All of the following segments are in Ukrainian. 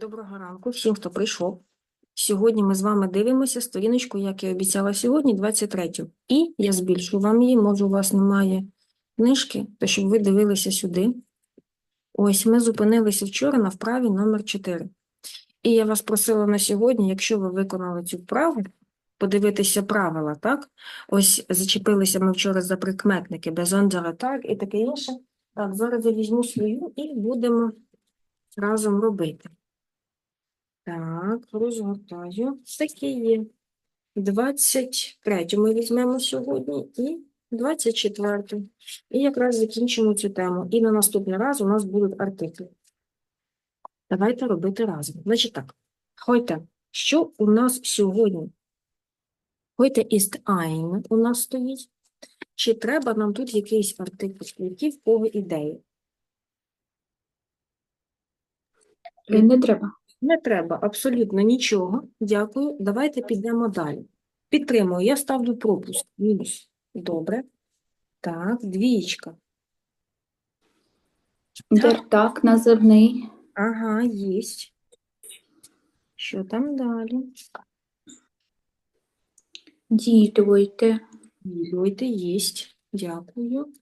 Доброго ранку всім, хто прийшов. Сьогодні ми з вами дивимося сторіночку, як я обіцяла сьогодні, 23. І я збільшу вам її, може, у вас немає книжки, то щоб ви дивилися сюди. Ось ми зупинилися вчора на вправі номер 4. І я вас просила на сьогодні, якщо ви виконали цю вправу, подивитися правила, так? Ось зачепилися ми вчора за прикметники, безондера, так, і таке інше. Так, зараз я візьму свою і будемо разом робити. Так, розгортаю. Такі є. 23 ми візьмемо сьогодні і 24. І якраз закінчимо цю тему. І на наступний раз у нас будуть артиклі. Давайте робити разом. Значить так. Heute. Що у нас сьогодні? Heute ist ein у нас стоїть. Чи треба нам тут якийсь артикль? Які в кого ідеї? Е, Не треба. Не треба абсолютно нічого. Дякую. Давайте підемо далі. Підтримую. Я ставлю пропуск. Мінус. Добре. Так, двієчка. Дер так, називний. Ага, єсть. Що там далі? Дійдуйте. Дійте, єсть. Дякую.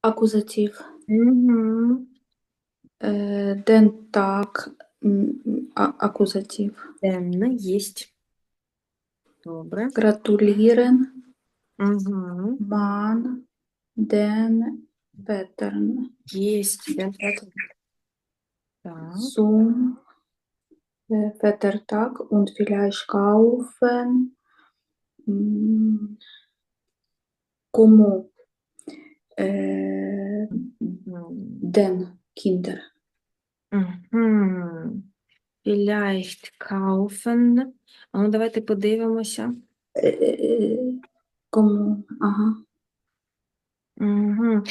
Акузатив. Угу. Ден так, м, а- акузатив. Денна, єсть. Добре. Гратулірен. Угу. Ман. Ден. Петерн. Єсть. Ден Петр. Так. Сум. Е, Петер так. Und vielleicht kaufen. Кому? Е, Ден. Кіндер. Мгм. Vielleicht kaufen. А ну, давайте подивимося. Е, е, Кому? Ага. Угу.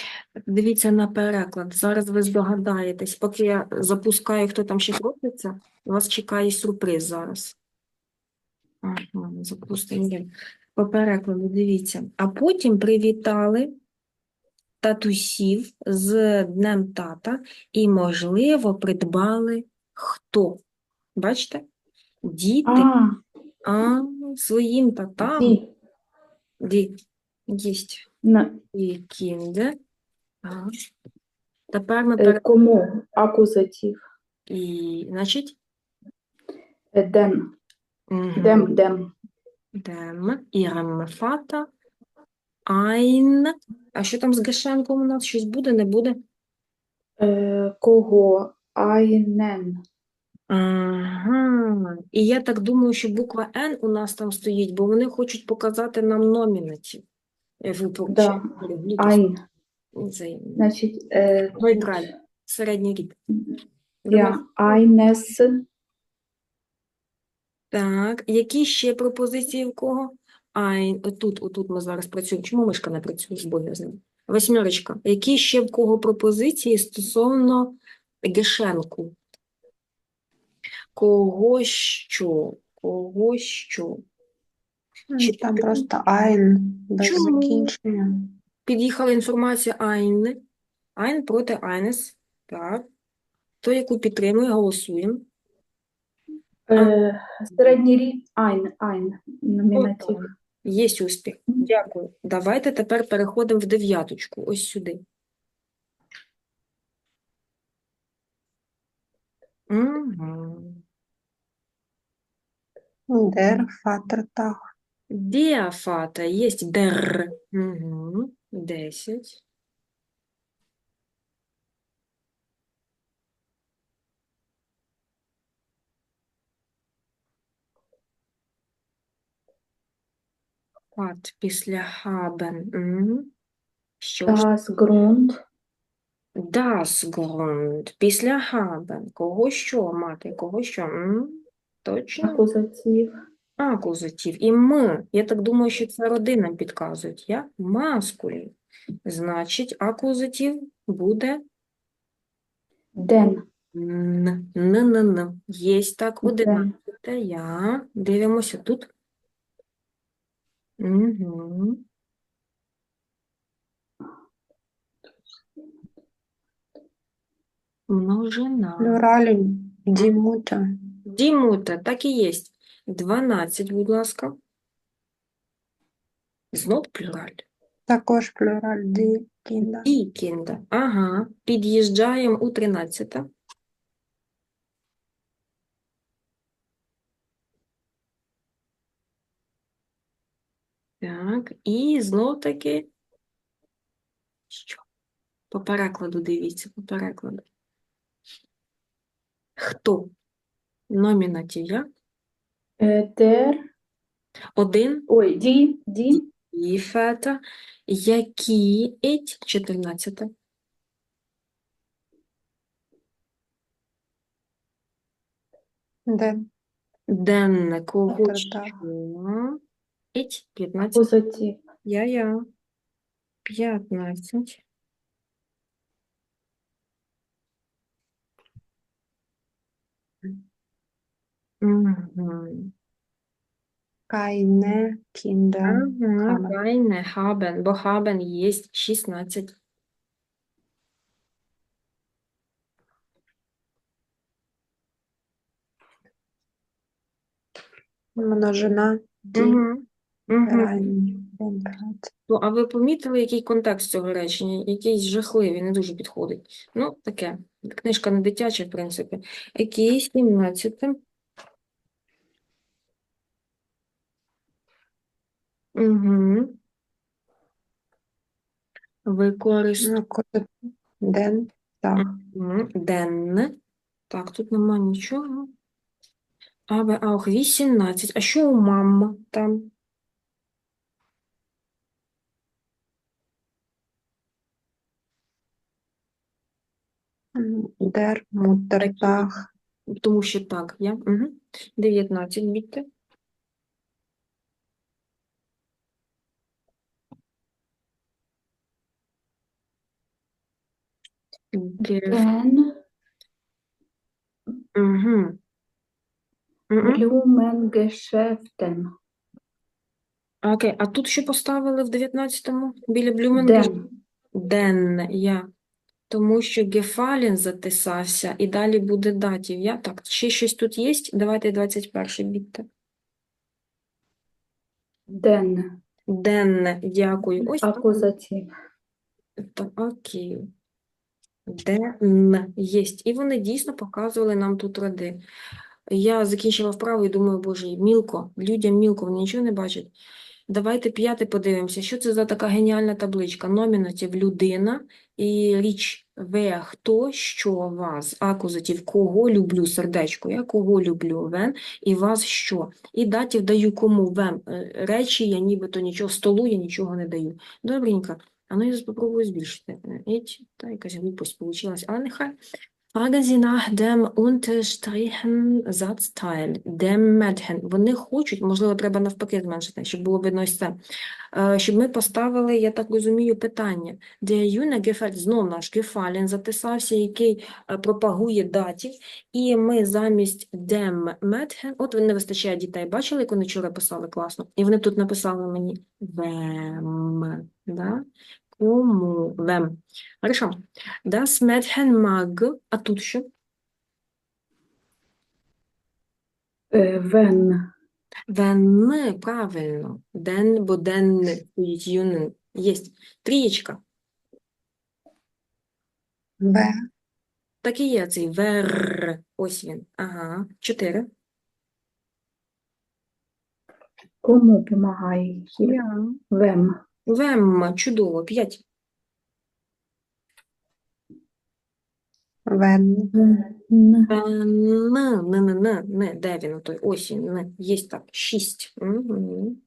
Дивіться на переклад. Зараз ви здогадаєтесь. Поки я запускаю, хто там ще крутиться, вас чекає сюрприз зараз. Ага, запустимо. По перекладу, дивіться. А потім привітали татусів з Днем тата і, можливо, придбали хто? Бачите? Діти, А, а своїм татам, ді. єсть. На, І кінде. Так. Тепер ми е, пере... кому? Акузатив. І, значить, Е, Ден. мгм, Дем, дем. dem, ihrem Vater, ein... А що там з Гешенком у нас? Щось буде, не буде? Е, Кого? Айнен. Ага. І я так думаю, що буква Н у нас там стоїть, бо вони хочуть показати нам номінатив. Е, Да. Айн. Значить, е, нейтраль, середній рід. я айнес. Так, які ще пропозиції в кого? Ай, отут, отут ми зараз працюємо. Чому мишка не працює з Бога з ним? Восьмерочка. Які ще в кого пропозиції стосовно Гешенку? Кого що? Кого що? Чи Там ти- просто айн без Чому? закінчення. Під'їхала інформація Айн. Айн проти Айнес. Так. То, яку підтримує, голосуємо. Е, Середній рід. Айн, айн. Номінатив. Є успіх. Дякую. Давайте тепер переходимо в дев'яточку. Ось сюди. Угу. Дер, фатер, тах. Діафата є дер. Угу. Десять. Фат після хабен. Угу. Що ж? Das Grund. Das Grund. Після haben. Кого що мати? Кого що? М? Точно? Акузатив. Акузатив. І ми. Я так думаю, що це родинам підказують. Я маскулін. Значить, акузатив буде Ден. н. Н-н-н. Єсть так, одинадцяте. Я. Дивимося тут. Угу. Множина. Die Mutter. Дімута, так і є. 12, будь ласка. Знов плюраль. Також плюраль. Die Kinder. І кінда. Ага. Під'їжджаємо у 13. Так, і знов таки. Що? По перекладу дивіться, по перекладу. Хто? Номінатив як? Der. Один Ой, die. Die. і фета, які іть 14. Den. Денне кого Витрата. що? Іть 15. Акузатив. Я-я. 15. Угу. Keine Kinder Ага, haben. keine haben, бо haben є 16. Множина. Die Угу. Угу. Ну, а ви помітили, який контекст цього речення? Якийсь жахливий, не дуже підходить. Ну, таке. Книжка не дитяча, в принципі. Який 17. Угу. Акузатив. Den. Tag. денне. Так, тут нема нічого. Aber auch 18. А що у мама там? Der Muttertag. Тому що так, я. Угу. 19, бідьте. Ге- Den. Угу. Окей, а тут що поставили в 19-му? Біля Блюменгеш? Den. Ден, я. Тому що Гефалін затисався, і далі буде датів. Я так, ще щось тут є? Давайте 21 бідте. Den. Денне, дякую. Ось. Акузатив. Так, окей. Ден єсть. І вони дійсно показували нам тут роди. Я закінчила вправу і думаю, боже, мілко, людям мілко, вони нічого не бачать. Давайте п'яте подивимося, що це за така геніальна табличка. Номінатив людина і річ ве, хто, що, вас. Акузатив кого люблю, сердечко, я кого люблю, вен, і вас що. І датів даю кому, вем. Е, Речі я нібито нічого, столу я нічого не даю. Добренько. А ну я спробую збільшити. Е, та якась глупость получилась, але нехай. Fragen Sie nach dem unterstrichen Satzteil, dem Mädchen. Вони хочуть, можливо, треба навпаки зменшити, щоб було видно ось це. Е, Щоб ми поставили, я так розумію, питання. Der Junge gefällt, знов наш Gefallen затисався, який е, пропагує датів. І ми замість dem Mädchen, от не вистачає дітей. Бачили, як вони вчора писали класно? І вони тут написали мені wem, да? Кому? Вем. Хорошо. Das Mädchen mag, а тут що? Е, Wenn. Wenn, правильно. Den, бо den юнен. Єсть. Трієчка. В. Так і є цей вер. Ось він. Ага. Чотири. Кому помагає? Вем. Вем. Чудово. П'ять. Wenn. Н. Н, не, не, не, не. Де він? Той ось він. Не. Єсть так. Шість. Угу.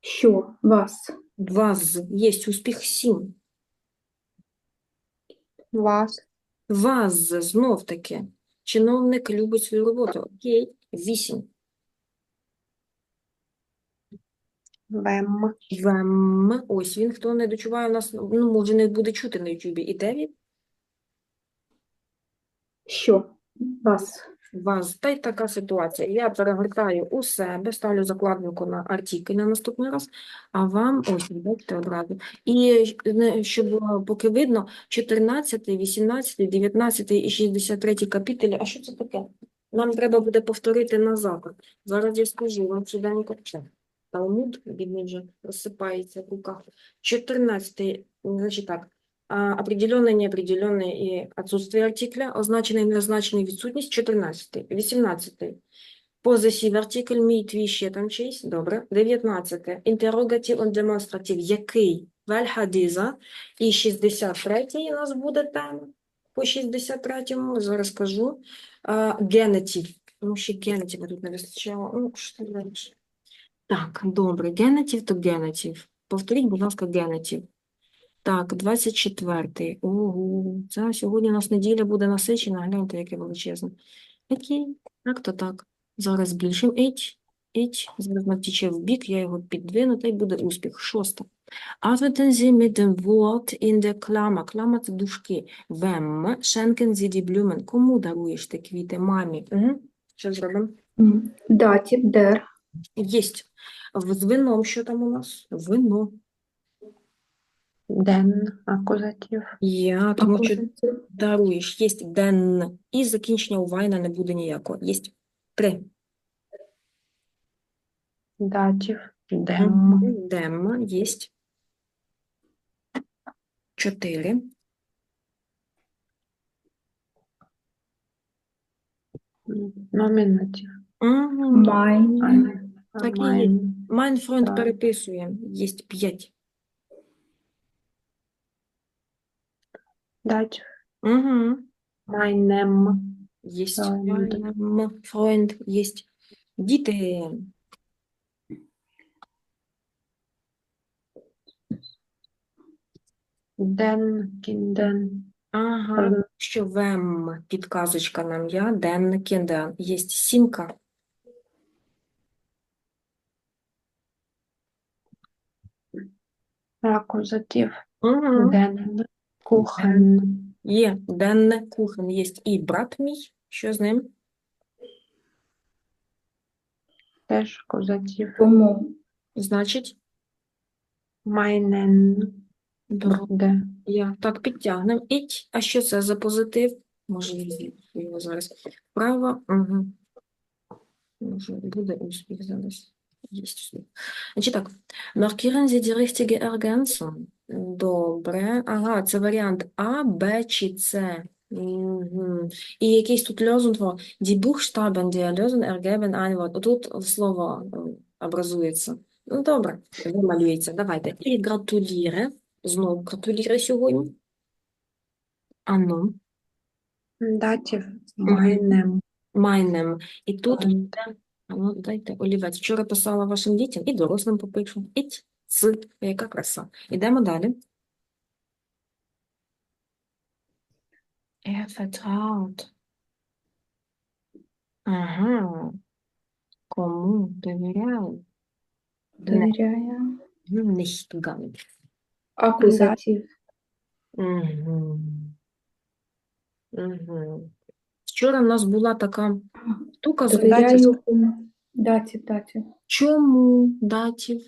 Що? Вас. Два з. Єсть успіх. Сім. Вас знов таки. Чиновник любить свою роботу. Окей. Вісім. Wem. Вем. Ось він, хто не дочуває у нас, ну, може, не буде чути на Ютубі. І дев'ять. Що? Вас. вас. Та й така ситуація. Я перегортаю у себе, ставлю закладинку на артикль на наступний раз, а вам ось, бачите, одразу. І щоб було поки видно, 14, 18, 19 і 63 капітелі. А що це таке? Нам треба буде повторити на запит. Зараз я скажу вам швиденько. Талмуд, бідний вже розсипається в руках. 14, значить так, определенное, неопределенное и отсутствие артикля, означенный, неозначенный, відсутність, 14, 18. Possessive артикль, мій, твій, там чийсь, добре. 19. Інтерогатив and демонстратив, який, вельха діза, і 63 у нас буде тема. По 63-му, зараз скажу. А, генетив, ну ще генетива тут не вистачало, ну, що дальше. Так, добре, генетив то генетив. Повторіть, будь ласка, генетив. Так, 24-й. Ого, це сьогодні у нас неділя буде насичена, гляньте, яке величезне. Окей, так то так. Зараз збільшимо H, H, зараз навтіче в бік, я його піддвину, та й буде успіх. Шосте. Arbeiten Sie mit dem Wort in der. Кламер – це дужки. Wem schenken Sie die Blumen? Кому даруєш ти квіти? Мамі. Угу. Що зробимо? М, Датів, дер. Єсть. В- З вином що там у нас? Вино. Den, акузатив. Я, тому що Даруєш, єсть ден. І закінчення у вайна не буде ніякого. Єсть три. Датів. Дем. Дем, єсть. Чотири. Номінатив. Мгм. Майн. Так і є. Так. переписуємо. Єсть п'ять. Датів. Угу. Freund. Mein Freund. Діти. Den, Kinden. Ага. Що вем, підказочка нам я, ден, кінден. Єсть сімка. Акузатив. Угу. Den. Kuchen. Є денне кухен, є і брат мій, що з ним? Теж акузатив. Кому? Значить, бро- Де. я так підтягнемо. Іть. А що це за позитив? Може, його зараз. Право. Угу. Може, буде успіх зараз. Є. Значить так. Sie die richtige Ergänzung. Добре. Ага, це варіант А, Б чи С. І якийсь тут лозунг. Die Buchstaben der Lösung ergeben ein Wort. Отут слово е, образується. Ну, добре, вималюється. Давайте. І гратуліре. Знову гратуліре сьогодні. Ану, Датів. Meinem. майнем. І тут Freund. Ану, дайте олівець. Вчора писала вашим дітям і дорослим попишу. Іць, ц. Яка краса. Ідемо далі. Er vertraut. Ага. Кому довіряє? Довіряє. nicht ganz. Акузатив. Мгм. Мгм. Вчора в нас була така штука з Довіряю даті, датів. чому датів,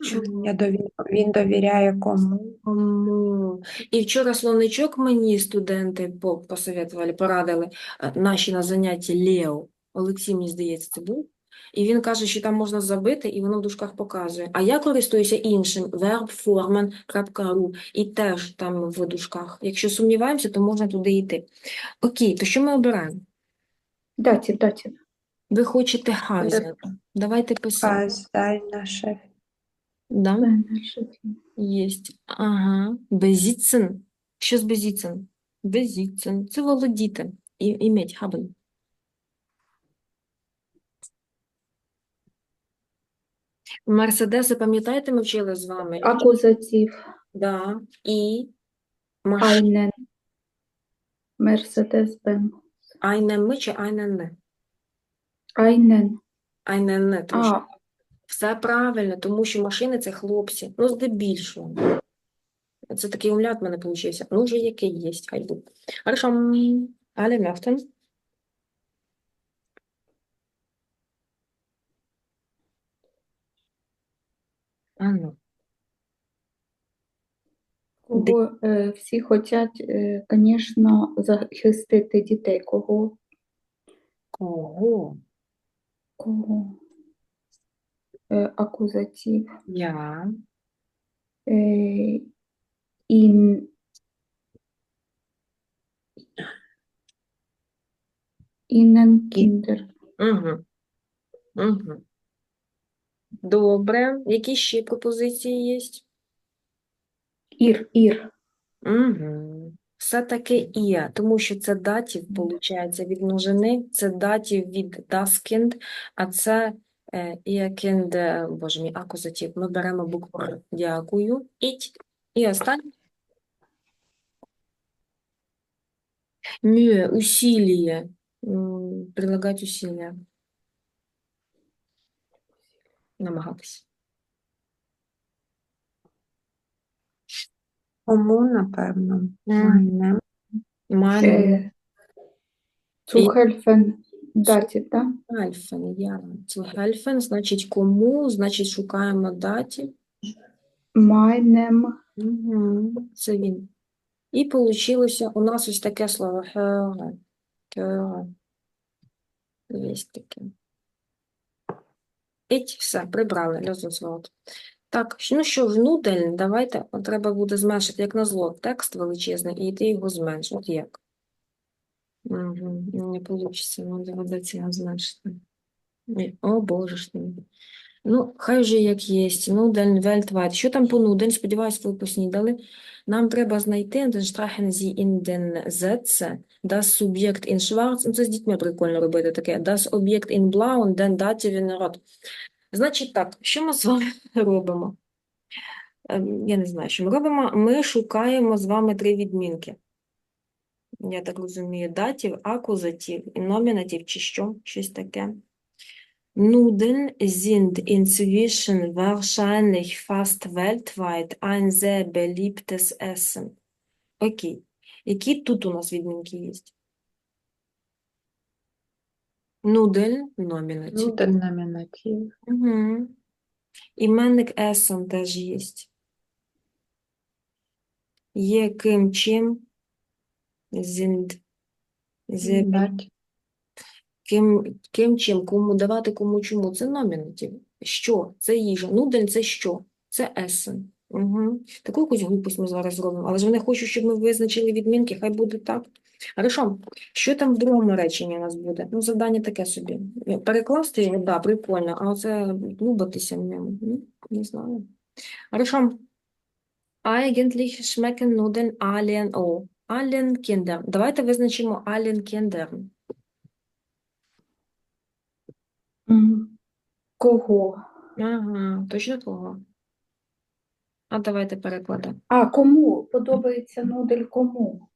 чому, Я дові... Він довіряє кому? кому. І вчора словничок мені студенти по- посоветували, порадили е, наші на занятті Лео. Олексій, мені здається, це був. І він каже, що там можна забити, і воно в дужках показує. А я користуюся іншим verbformen.ru і теж там в дужках. Якщо сумніваємося, то можна туди йти. Окей, то що ми обираємо? Датів, датів. Ви хочете Хайзен. Давайте писати. Фаз, Дайна, шеф. Да? Єсть. Ага. Безіцин. Що з безіцин? Безіцин. Це володіти. І, іметь, haben. Мерседеси, пам'ятаєте, ми вчили з вами? Акузатив. Да. І машина. Айнен. Мерседес Бен. Айнен ми чи айнен не? Айнен. Айнен не. Тому що А, все правильно, тому що машини це хлопці. Ну, здебільшого. Це такий умлят в мене получився. Ну, вже який є, хай буде. Хорошо. Але möchten. А ну. Кого е, всі хочуть, е, звісно, захистити дітей. Кого? Кого? Кого? Е, акузатив. Я. Е, ін... Інен кіндер. Угу. Угу. Добре. Які ще пропозиції є? Ір, ір. Угу. Все-таки «ія», тому що це датів, виходить, від множини, це датів від das а це е, «ihr Kind», е, боже мій, акузатив. Ми беремо букву «р». Дякую. Іть. І останнє. Мюе, усилие. М, Прилагати усилия. Намагатися. Кому, напевно, Мгм. майнем. Meine Цухельфен датів, так? helfen, ja. Zu helfen, значить кому, значить шукаємо датів. Майнем Угу. Це він. І получилося у нас ось таке слово. Є таке. Іть, все, прибрали, Lösungswort. Так, ну що ж, давайте, треба буде зменшити, як назло, текст величезний, і йти його зменшити. От як? Угу. Не вийде, ну, доведеться його зменшити. О, боже ж мій. Ну, хай вже як є. Нудель, Weltweit. Що там по нудель? Сподіваюсь, ви поснідали. Нам треба знайти den Strachen Sie in den Sätze, das Subjekt in schwarz, це з дітьми прикольно робити таке, das Objekt in blau und den Dativ in rot. Значить так, що ми з вами робимо? Ем, Я не знаю, що ми робимо. Ми шукаємо з вами три відмінки. Я так розумію, датів, акузатив і номінатив, чи що, щось таке. Nudeln sind inzwischen wahrscheinlich fast weltweit ein sehr beliebtes Essen. Окей. Які тут у нас відмінки є? Нудель – номінатив. Нудель номінатив. Угу. Іменник Есон теж є. Є ким чим. Зінд. Зе Датів. Ким, ким чим, кому давати, кому чому. Це номінатив. Що? Це їжа. Нудель – це що? Це есен. Угу. Таку якусь глупость ми зараз зробимо. Але ж вони хочуть, щоб ми визначили відмінки, хай буде так. Хорошо. Що там в другому реченні у нас буде? Ну, завдання таке собі. Перекласти його, да, прикольно, а оце лубатися в ньому, ну, не знаю. Хорошо. Eigentlich schmecken Nudeln allen, oh, allen Kindern. Давайте визначимо allen Kindern. Кого? Ага, точно того. А давайте перекладемо. А, кому подобається нудель кому?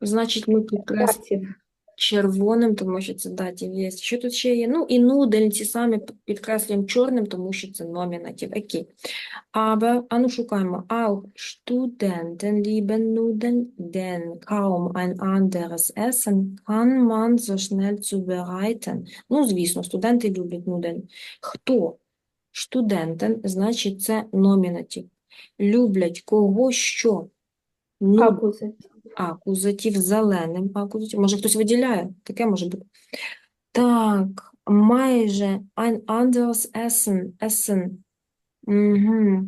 Значить, ми підкреслюємо. Датів. Червоним, тому що це датів є. Що тут ще є? Ну, і нудель ці самі підкреслюємо чорним, тому що це номінатив. Окей. Aber, а ну шукаємо. Auch Studenten lieben Nudeln, denn kaum ein anderes Essen kann man so schnell zubereiten. Ну, звісно, студенти люблять нудель. Хто? Студентен, значить, це номінатив. Люблять кого що? Ну, Акузатив зеленим акузатив. Може, хтось виділяє? Таке може бути. Так, майже ein anderes Essen, Essen. Угу.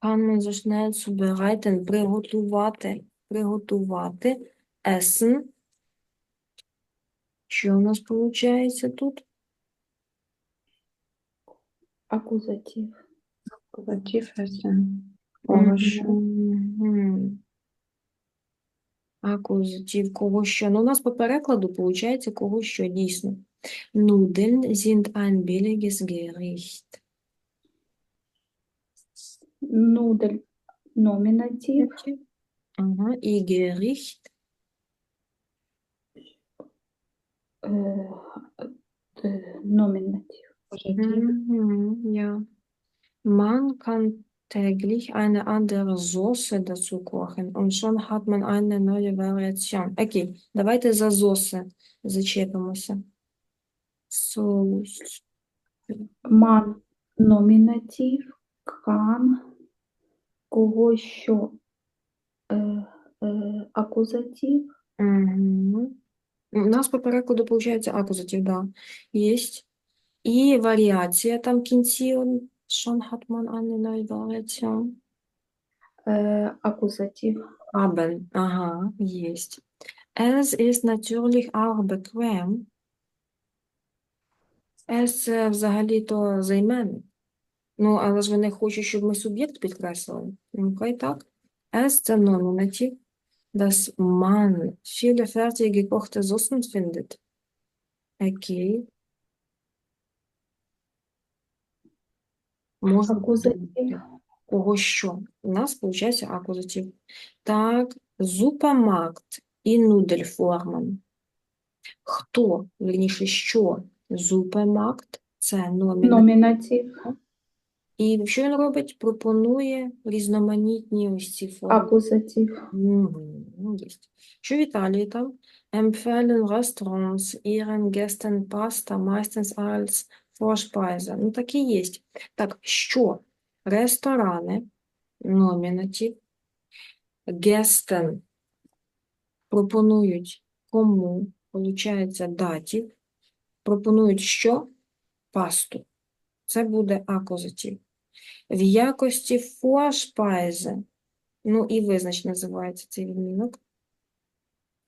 Kann man zubereiten, приготувати, приготувати. Essen. Що у нас виходить тут? Акузатив. Акузатив есен. Кого що? Акузатив кого що. Ну, у нас по перекладу виходить кого що дійсно. Nudeln sind ein billiges Gericht. Нудель номінатив. Ага, і Gericht Е, е, номінатив. Ja. Man kann täglich eine andere Soße dazu kochen und schon hat man eine neue Variation. Окей, давайте за Соße зачепимося. Соус. Ман номінатив. Кан. Кого що? Е, е, акузатив. Угу. У нас по перекладу виходить акузатив, да. Єсть. І варіація там кінці. Schon hat man eine neue Variation. Е, акузатив. Haben. Ага, єсть. Es ist natürlich auch bequem. Es це взагалі-то займенник. Ну, але ж вони хочуть, щоб ми суб'єкт підкреслили. Ну, хай так. Es це номінатив. dass man viele fertig gekochte Soßen findet. Окей. Можна Акузатив. Кого що? У нас виходить акузатив. Так, Supermarkt і Nudelformen. Хто, вірніше, що? Supermarkt – це номінатив. Номінатив. І що він робить? Пропонує різноманітні ось ці форми. Акузатив. Ну. Що в Італії там? Empfehlen Restaurants ihren Gästen Pasta meistens als Vorspeise. Ну, так і є. Так, що? Ресторани, номінатив, Gästen пропонують кому? Получається датів. Пропонують що? Пасту. Це буде акузатив. В якості Vorspeise Ну, і визнач називається цей відмінок.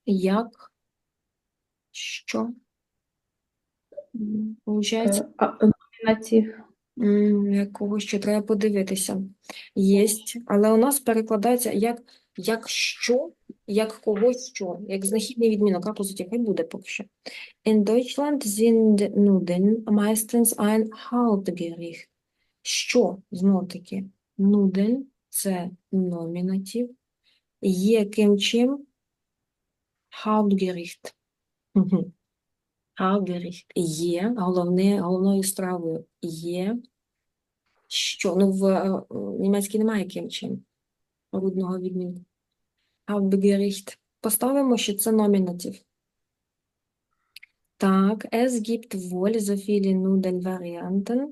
Як? Що? Получається, Е, а- Номінатив. м, якого ще треба подивитися. Єсть, але у нас перекладається як, як що, як кого що, як знахідний відмінок, акузатив, хай буде поки що. In Deutschland sind Nudeln meistens ein Hauptgericht. Що, знов таки, Nudeln – це номінатив, є ким чим? Hauptgericht. Hauptgericht є головне, головною стравою. Є що? Ну, в е, німецькій немає ким чим. Рудного відмінку. Hauptgericht. Поставимо, що це номінатив. Так, es gibt wohl so viele Nudeln-Varianten.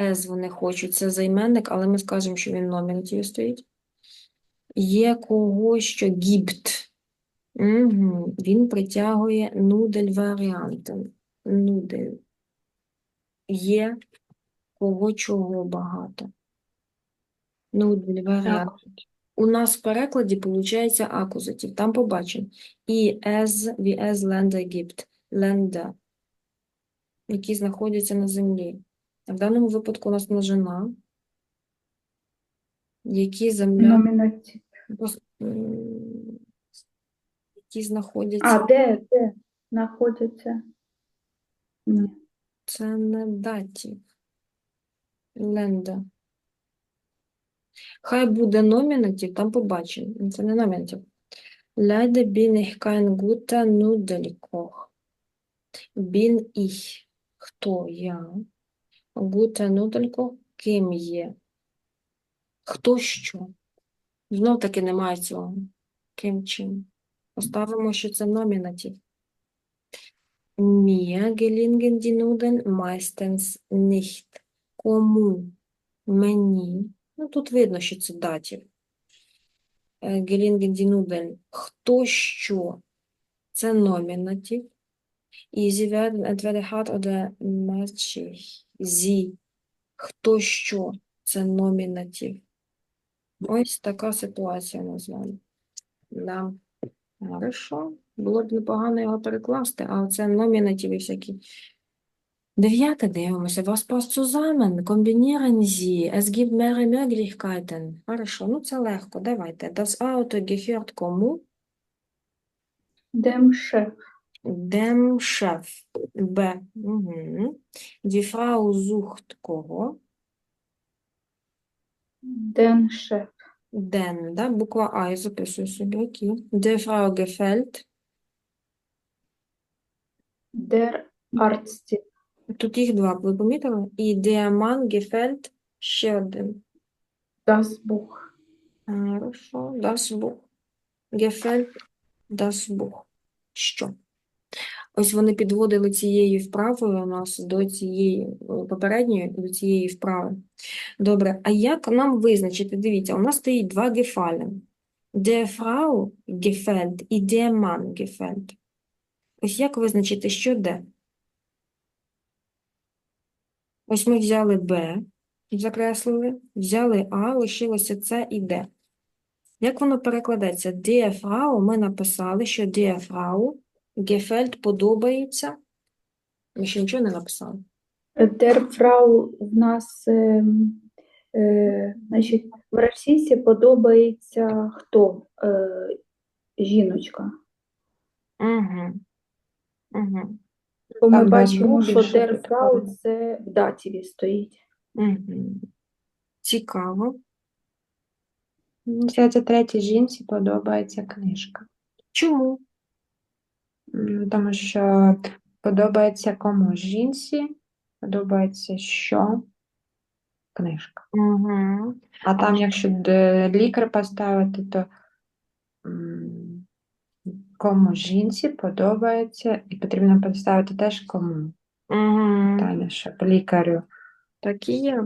Es вони хочуть, це займенник, але ми скажемо, що він в стоїть. Є кого, що gibt. Угу. Він притягує нудель-варіанти. Нудель. Є кого чого багато. Нудель-варіант. У нас в перекладі виходить акузатив. Там побачимо. І as, wie es Länder gibt. Länder, які знаходяться на землі. В даному випадку у нас множина, які земля, Номінатив. Які знаходяться. А, де, де знаходяться? Ні. Це не датів. Ленда. Хай буде номінатив, там побачимо. Це не номінатив. Leider bin ich kein guter Nudelkoch. Bin ich. Хто я? Guter Nudelkoch. Ким є? Хто що? Знов таки немає цього. Ким чим. Поставимо, що це номінатив. Mir gelingen die Nudeln meistens nicht. Кому? Мені. Ну, тут видно, що це датів. Gelingen die Nudeln. Хто що? Це номінатив. І sie werden entweder hart oder matschig. Sie. Хто що? Це номінатив. Ось така ситуація вами. Да. Хорошо. Було б непогано його перекласти, а це номінативи всякі. Дев'яте дивимося. Was passt zusammen? Kombinieren Sie. Es gibt mehrere Möglichkeiten. Хорошо, ну це легко. Давайте. Das Auto gehört кому? Демшеф. Dem Chef. Б. Угу. Die Frau sucht кого? Деншеф. Den, да? Буква А, я записую собі. Окей. Der Frau gefällt. Дер Арцті. Тут їх два, ви помітили? І der Mann gefällt ще один. Das Buch. Хорошо, das Buch. Gefällt das Buch. Що? Ось вони підводили цією вправою у нас до цієї е, попередньої, до цієї вправи. Добре, а як нам визначити? Дивіться, у нас стоїть два гефален. Der Frau gefällt і der Mann gefällt. Ось як визначити, що де? Ось ми взяли Б, закреслили, взяли А, лишилося С і Д. Як воно перекладеться? Der Frau ми написали, що der Frau gefällt подобається. Ми ще нічого не написали. Der Frau в нас, е, е, значить, в російській подобається хто? Е, жіночка. Угу. Угу. Бо ми Там бачимо, більше що більше der Frau це в датіві стоїть. Угу. Цікаво. Це, це третій жінці подобається книжка. Чому? Тому що подобається кому жінці, подобається що книжка. Угу. А там, якщо д- лікар поставити, то кому жінці подобається, і потрібно поставити теж кому. Угу. Таня, щоб лікарю. Так і є.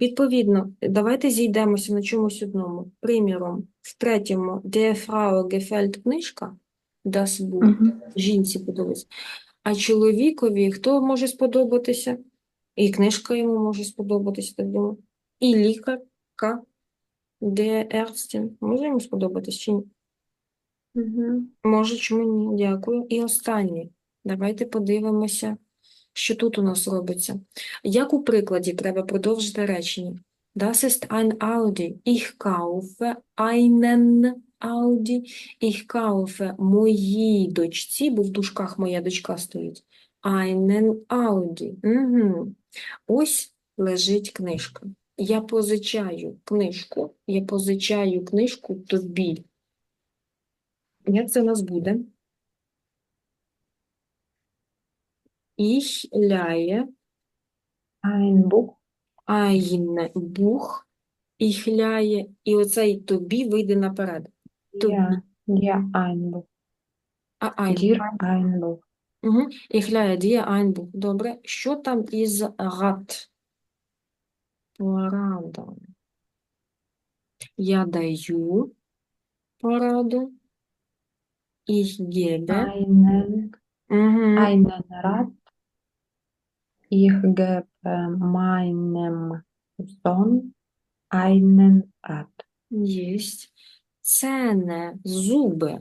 Відповідно, давайте зійдемося на чомусь одному. Приміром, в третьому Der Frau gefällt книжка, das Buch, Мгм. жінці подобається. А чоловікові хто може сподобатися? І книжка йому може сподобатися, так думаю. І лікарка, Der Ärztin, може йому сподобатися чи ні? Угу. Може, чому ні? Дякую. І останнє. Давайте подивимося, що тут у нас робиться. Як у прикладі треба продовжити речення? Das ist ein Audi. Ich kaufe einen Audi. Ich kaufe моїй дочці, бо в дужках моя дочка стоїть. Einen Audi. Угу. Ось лежить книжка. Я позичаю книжку, я позичаю книжку тобі. Як це у нас буде? Ich leihe Ein Buch. ein Buch. Ich leihe. І оцей тобі вийде наперед. Тобі. Ja, ja, ein Buch. А ein. Dir ein Buch. Угу. Ich leihe dir ein Buch. Добре. Що там із Rat? Порада. Я даю пораду. Ich gebe. Einen, Угу. einen Rat. Ich gebe meinem Sohn einen Rat. Єсть. Цене зуби.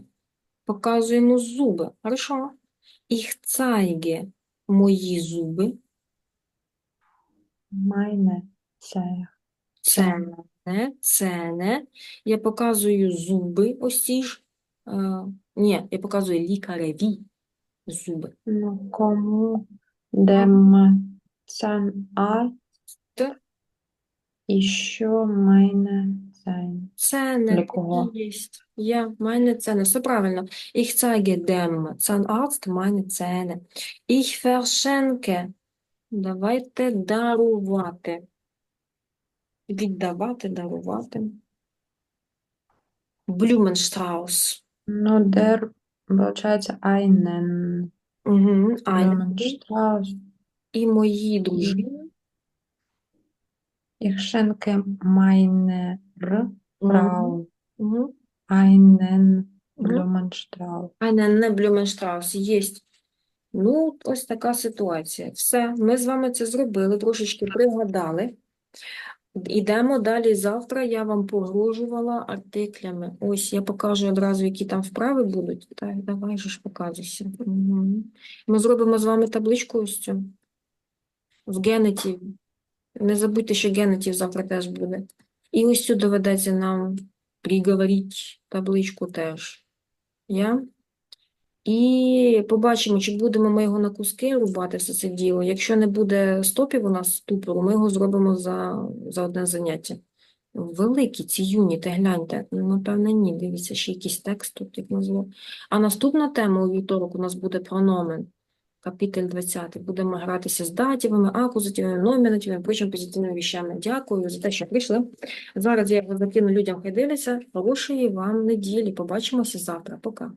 Показуємо зуби. Хорошо. Ich zeige мої зуби. Meine Zähne. Цене, цене. Я показую зуби ось ці ж. Е, ні, я показую лікареві зуби. Ну, кому dem Zahnarzt Т. еще Zähne. Цене. Я, meine Zähne. Все правильно. Ich zeige dem Zahnarzt meine Zähne. Ich verschenke. Давайте дарувати. Віддавати, дарувати. Blumenstrauß. Ну, der, получается, einen Угу. Ein. Blumenstrauß. І мої дружини. Ich schenke meiner Frau Угу. einen. Blumenstrauß. Einen не Blumenstrauß. Єсть. Ну, ось така ситуація. Все, ми з вами це зробили, трошечки пригадали. Ідемо далі. Завтра я вам погрожувала артиклями. Ось я покажу одразу, які там вправи будуть. Так, давай же ж показуйся. Угу. Ми зробимо з вами табличку ось цю в генетів. Не забудьте, що генетів завтра теж буде. І ось цю доведеться нам приговорити табличку теж. Я? І побачимо, чи будемо ми його на куски рубати все це діло. Якщо не буде стопів у нас ступору, ми його зробимо за, за одне заняття. Великі ці юніти, гляньте. Ну, напевне, ні. Дивіться, ще якийсь текст тут як назву. А наступна тема у вівторок у нас буде прономен. Капітель 20. Будемо гратися з датівами, акузативами, номінативами, прочим позитивними віщами. Дякую за те, що прийшли. Зараз я закину людям, хай дивляться. Хорошої вам неділі. Побачимося завтра. Пока.